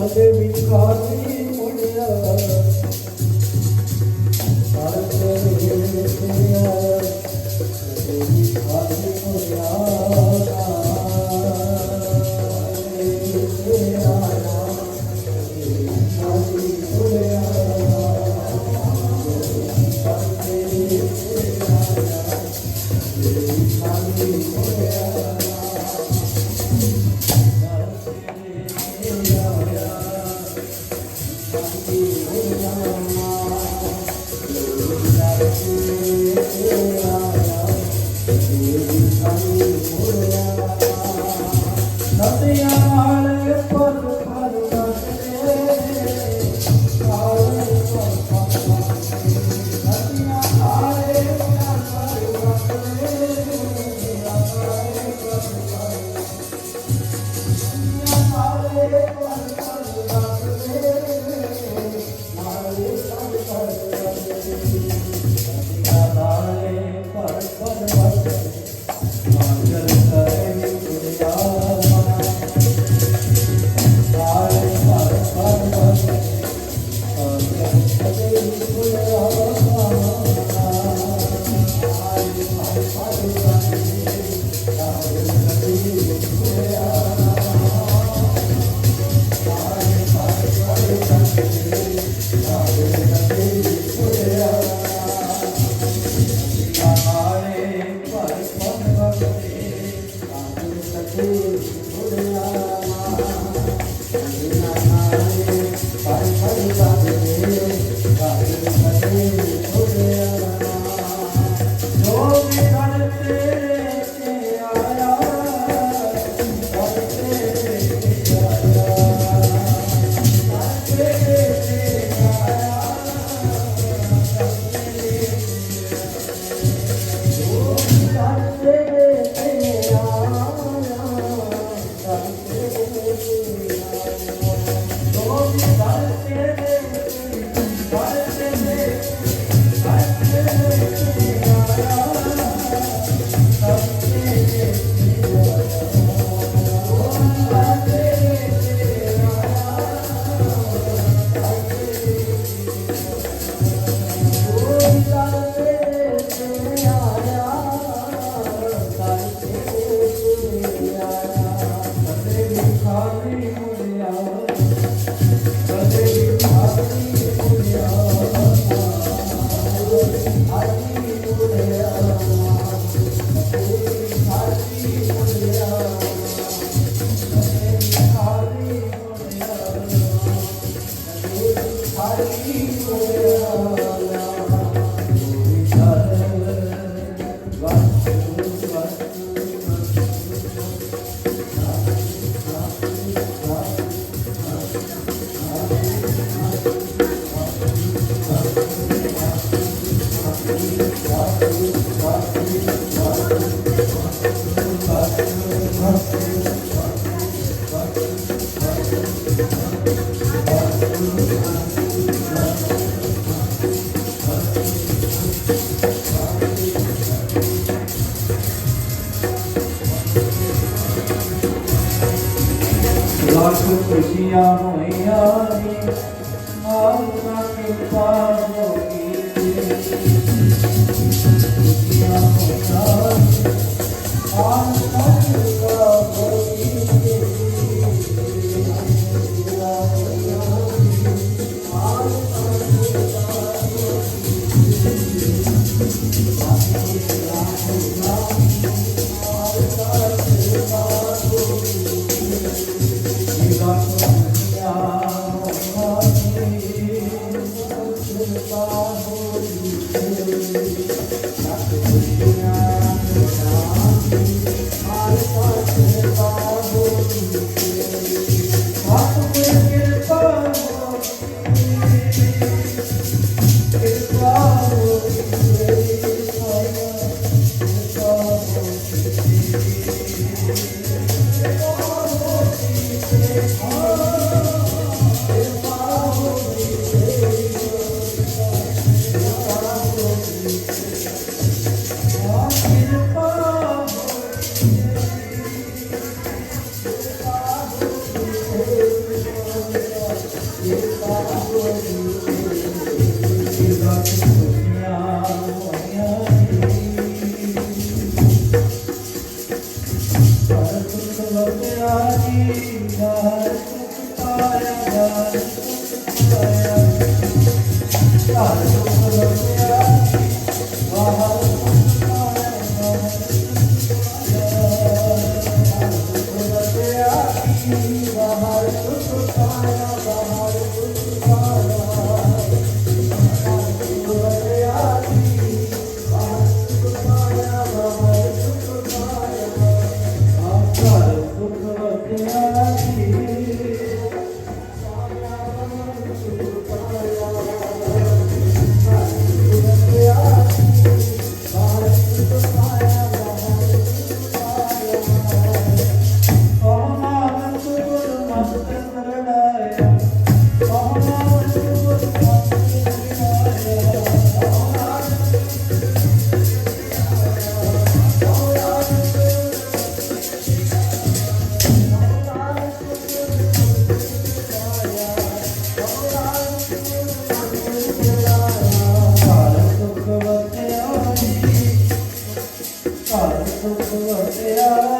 ਕਦੇ ਵੀ ਮੁੜਿਆ Blessed ਲੱਖ ਖੁਸ਼ੀਆਂ ਹੋਈਆਂ ਨੀ ਆਉਣਾ ਕਿਰਪਾ ਹੋਈ ਖੁਸ਼ੀਆਂ ਹੋਈਆਂ Walk away. God. ਸੁਖ ਵਸਿਆ